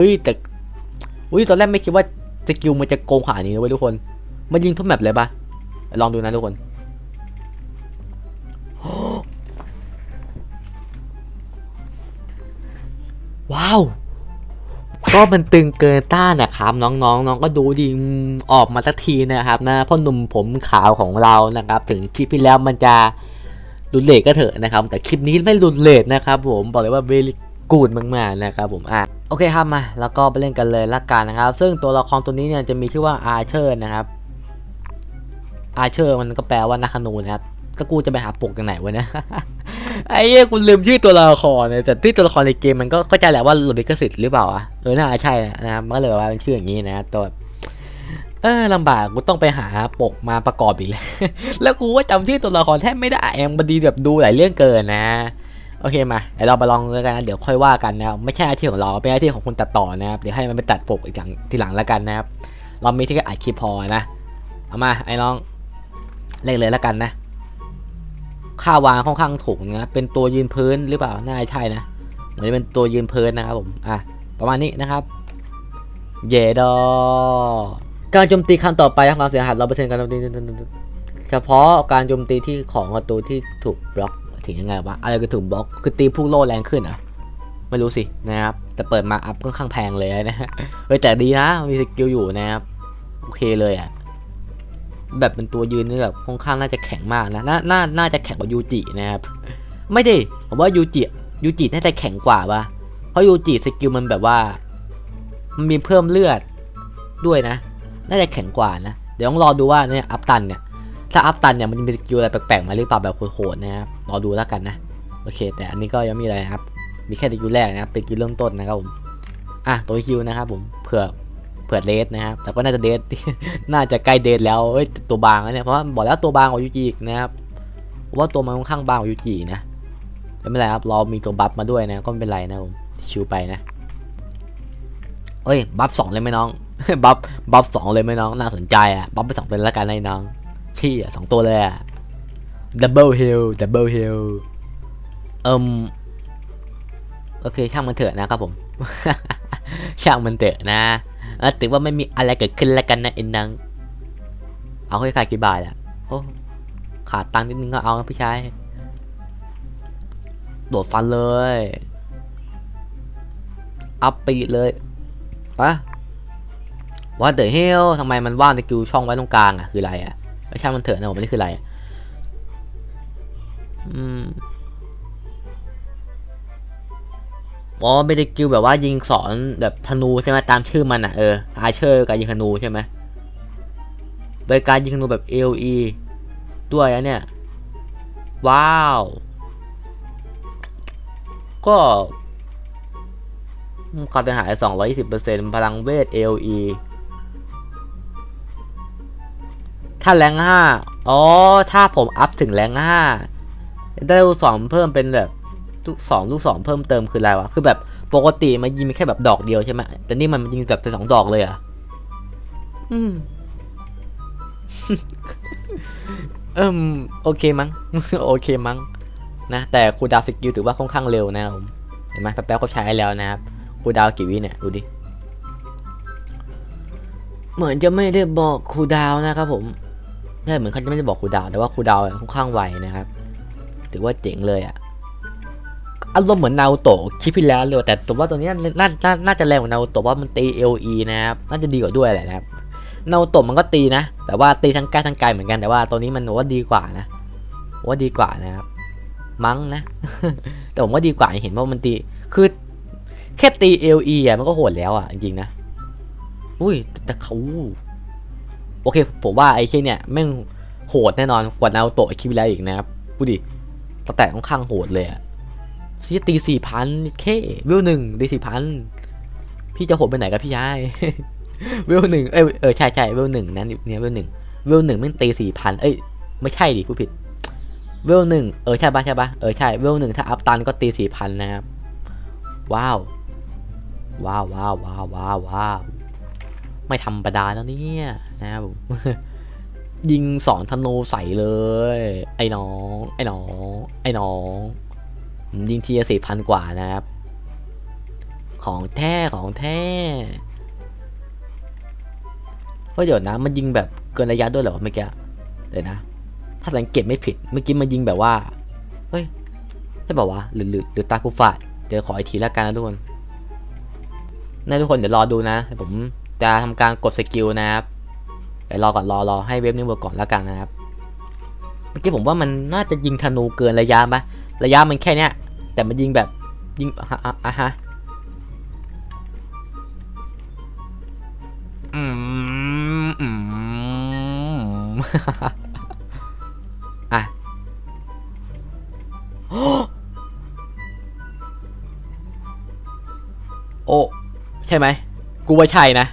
เฮ้ยแต่อุ้ยตอนแรกไม่คิดว่าสกิลมันจะโกงขนาดนี้นะเว้ยทุกคน มันยิงทุกแมปเลยปะลองดูนะทุกคนว้าว ก็มันตึงเกินต้านนะครับน้องๆน้องก็ดูดิอออกมาสักทีนะครับนะพ่อหนุ่มผมขาวของเรานะครับ ถึงคลิปที่แล้วมันจะรุนเลทก็เถอะนะครับ แต่คลิปนี้ไม่รุนเลทนะครับ ผมบอกเลยว่าเวลิกูดมากๆนะครับ ผมอะ โอเคครับมาแล้วก็ไปเล่นกันเลยละกันนะครับ ซึ่งตัวละครตัวนี้เนี่ยจะมีชื่อว่าอาเชอร์นะครับอาเชอร์มันก็แปลว่านักขนูนะครับก็กูจะไปหาปกจากไหนวะเนี่ยไอ้เหี้ยกูลืมชื่อตัวละครเนี่ยแต่ที่ตัวละครในเกมมันก็เข้าใจแหละว่าหลุดลิขสิทธิ์หรือเปล่าอะเออน่าใช่นะครับมันก็เลยว่าเป็นชื่ออย่างนี้นะตัวเออลำบากกูต้องไปหาปกมาประกอบอีกแล้วแล้วกูว่าจำชื่อตัวละครแทบไม่ได้ยังบดีแบบดูหลายเรื่องเกินนะ โอเคมาเดี๋ยวเราไปลองแล้วกันนะเดี๋ยวค่อยว่ากันนะครับไม่ใช่หน้าที่ของเราเป็นหน้าที่ของคนตัดต่อนะครับเดี๋ยวให้มันไปตัดปกอีกทีทีหลังแล้วกันนะครับเรามีที่แค่อัดคลิปพอนะเอามาไอ้น้องเล่นเลยแล้วกันนะค่าวางค่อนข้างถูกนะเป็นตัวยืนพื้นหรือเปล่าน่าจะใช่นะเหมือนเป็นตัวยืนพื้นนะครับผมอะประมาณนี้นะครับ เยดอการโจมตีครั้งต่อไปทำความเสียหายเราเปอร์เซ็นต์การโจมตีเฉพาะการโจมตีที่ของศัตรูที่ถูกบล็อก ถึงยังไงวะอะไรก็ถูกบล็อกคือตีผู้โลแรงขึ้นอะไม่รู้สินะครับแต่เปิดมาอัพค่อนข้างแพงเลยนะเฮ้ยแต่ดีนะมีสกิลอยู่นะครับโอเคเลยอะแบบเป็นตัวยืนนี่แบบค่อนข้างน่าจะแข็งมากนะน่าน่าน่าจะแข็งกว่ายูจินะครับไม่ดิผมว่ายูจิยูจิน่าจะแข็งกว่าปะเพราะยูจิสกิลมันแบบว่า มันมีเพิ่มเลือดด้วยนะ น่าจะแข็งกว่านะ เดี๋ยวต้องรอดูว่าเนี่ยอัพตันเนี่ย ถ้าอัพตันเนี่ยมันจะมีสกิลอะไรแปลกๆมาหรือเปล่าแบบโหดๆนะครับรอดูแล้วกันนะโอเค แต่อันนี้ก็ยังมีอะไรนะครับ มีแค่สกิลแรกนะครับเป็นสกิลเริ่มต้นนะครับผมอะตัวคิวนะครับผมเผื่อเผื่อเลสนะครับแต่ก็น่าจะเดทน่าจะใกล้เดทแล้วเอ้ยตัวบางแล้วเนี่ยเพราะว่าบอกแล้วตัวบางกว่ายูจิอีนะครับว่าตัวมันค่อนข้างบางกว่ายูจินะแต่ไม่เป็นไรครับเรามีตัวบัฟมาด้วยนะก็ไม่เป็นไรนะผมชิวไปนะเอ้ยบัฟสองเลยไหมน้องบัฟบัฟสองเลยไหมน้องน่าสนใจอะบัฟไปสองเป็นแล้วกันไอ้น้อง พี่อะสองตัวเลยอะดับเบิลเฮลดับเบิลเฮลเอิมโอเคช่างมันเถอะนะครับผม ช่างมันเถอะนะเออถือว่าไม่มีอะไรเกิดขึ้นแล้วกันนะเอ็นนัง เอาให้ขายกี่บาทอะโอ้ขาดตังค์นิดนึงก็เอานะพี่ชายโดดฟันเลย อัพปีเลยปะว่าเดอะเฮลทำไมมันว่างในกิวช่องไว้ตรงกลางอะคืออะไรอะ ไม่ใช่างมันเถอะนะผมไม่ได้คืออะไร อืมอ๋อไม่ได้กิลแบบว่ายิงสอนแบบธนูใช่ไหมตามชื่อมันอะเอออาเชอร์การยิงธนูใช่ไหมโดยการยิงธนูแบบ AOE ด้วยอะเนี่ย ว้าว ก็ความเสียหาย 220%พลังเวท AOE ถ้าแรง5อ๋อ ถ้าผมอัพถึงแรง5ได้ลูกศรเพิ่มเป็นแบบลูกสองลูกสองเพิ่มเติมคืออะไรวะ คือแบบปกติมันยิงแค่แบบดอกเดียวใช่ไหมแต่นี่มันยิงแบบเป็นสองดอกเลยอะ อืมเอิมโอเคมั้ง โอเคมั้ง นะ แต่คูลดาวน์สกิลถือว่าค่อนข้างเร็วนะครับผมเห็นไหมแป๊บๆก็ใช้แล้วนะครับคูลดาวน์กี่วิเนี่ย ดูดิ เหมือนจะไม่ได้บอกคูลดาวน์นะครับผม ใช่เหมือนเขาจะไม่ได้บอกครูดาว แต่ว่าครูดาวค่อนข้างไวนะครับ ถือว่าเจ๋งเลยอะอารมณ์เหมือนนาโตะคลิปที่แล้วเลยแต่ตัวว่าตัวนี้น่าน่าน่าจะแรงกว่านาโตะว่ามันตี LE นะครับน่าจะดีกว่าด้วยแหละนะครับนาโตะมันก็ตีนะ แต่ว่าตีทั้งกล้ทั้งไกลเหมือนกันแต่ว่าตัวนี้มันว่าดีกว่านะว่าดีกว่านะครับ มั้งนะ แต่ผมว่าดีกว่าเห็นว่ามันตีคือแค่ตี LE อะมันก็โหดแล้วอะจริงๆนะ อุ้ยแต่เขา โอเค ผมว่าไอ้เช่นเนี่ยแม่งโหดแน่นอนกว่านาโตะคลิปที่แล้วอีกนะครับพูดดิตั้งแต่ค่อนข้างโหดเลยอะซีตีสี่พันเควิวหนึ่งตีสี่พันพี่จะโหดไปไหนกับพี่ชายวิวหนึ่งเอยเออใช่ใช่วิวหนึ่งนั้นเนี่ยวิวหนึ่งวิวหนึ่งแมันตีสี่พันเอ้ยไม่ใช่ดิผู้ผิดวิวหนึ่งเออใช่ปะใช่ปะเออใช่วิวหนึ่งถ้าอัพตันก็ตีสี่พันนะครับ ว้าว ว้าวว้าวว้าวว้าว ไม่ธรรมดาแล้วเนี่ยนะครับผมยิงสอนธนูใส่เลย ไอ้น้อง ไอ้น้อง ไอ้น้อง ยิงทีละสี่พันกว่านะครับ ของแท้ของแท้เฮ้ยเดี๋ยวนะ มันยิงแบบเกินระยะด้วยเหรอเมื่อกี้เดี๋ยวนะ ถ้าสังเกตไม่ผิด เมื่อกี้มันยิงแบบว่า เฮ้ยใช่ป่าวะหรือหรือหรือตากูฝาด เดี๋ยวขออีกทีแล้วกันนะทุกคนนะทุกคนเดี๋ยวรอดูนะผม จะทำการกดสกิลนะครับเดี๋ยวรอก่อนรอรอให้เว็บนี้เวิร์กก่อนแล้วกันนะครับ เมื่อกี้ผมว่ามันน่าจะยิงธนูเกินระยะปะระยะมันแค่เนี้ย แต่มันยิงแบบยิงอะอะอะฮะอืมอืมอะโอ้ ใช่ไหม กูว่าใช่นะ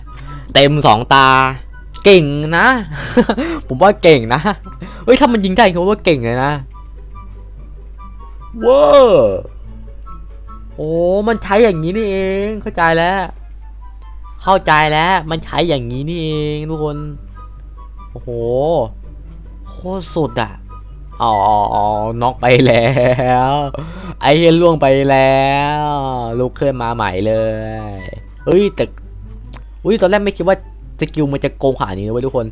เต็มสองตา เก่งนะ ผมว่าเก่งนะ เฮ้ยถ้ามันยิงได้เขาว่าเก่งเลยนะเว้าโอ้ มันใช้อย่างนี้นี่เอง เข้าใจแล้ว เข้าใจแล้ว มันใช้อย่างนี้นี่เองทุกคน โอ้โห โคตรสุดอะ อ๋อ น็อกไปแล้ว ไอ้เฮียล่วงไปแล้ว ลุกขึ้นมาใหม่เลย เฮ้ยแต่ อุ้ยตอนแรกไม่คิดว่าสกิลมันจะโกงขนาดนี้นะเว้ยทุกคน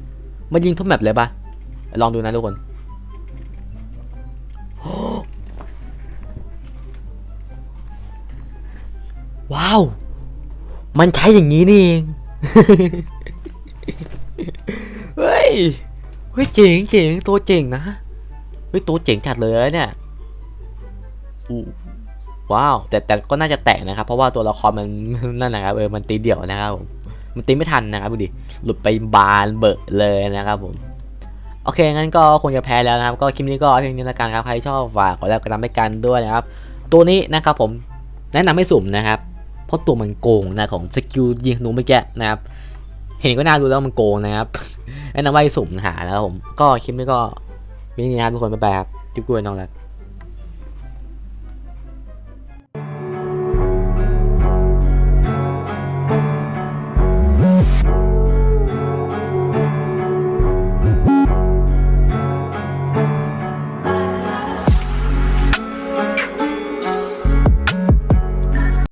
มันยิงทุกแมปเลยปะลองดูนะทุกคนว้าว มันใช้อย่างนี้นี่เอง เฮ้ย เฮ้ยเจ๋งเจ๋งตัวเจ๋งนะ เฮ้ยตัวเจ๋งจัดเลยเนี่ยอู้ว้าว แต่แต่ก็น่าจะแตกนะครับ เพราะว่าตัวละครมันนั่นนะครับเออมันตีเดี่ยวนะครับผม มันตีไม่ทันนะครับดูดิ หลุดไปบานเบิกเลยนะครับผม โอเค งั้นก็คงจะแพ้แล้วนะครับ ก็คลิปนี้ก็เพียงนี้ละกันครับ ใครชอบฝากกดไลค์กดติดตามให้กันด้วยนะครับ ตัวนี้นะครับผมแนะนำให้สุ่มนะครับ เพราะตัวมันโกงนะของสกิลยิงธนูเมื่อกี้นะครับ เห็นก็น่าดูแล้วมันโกงนะครับ แนะนำว่าให้สุ่มหานะครับผม ก็คลิปนี้ก็มีนี้นะทุกคน บ๊ายบายครับจุ๊บกล้ยน้องรัก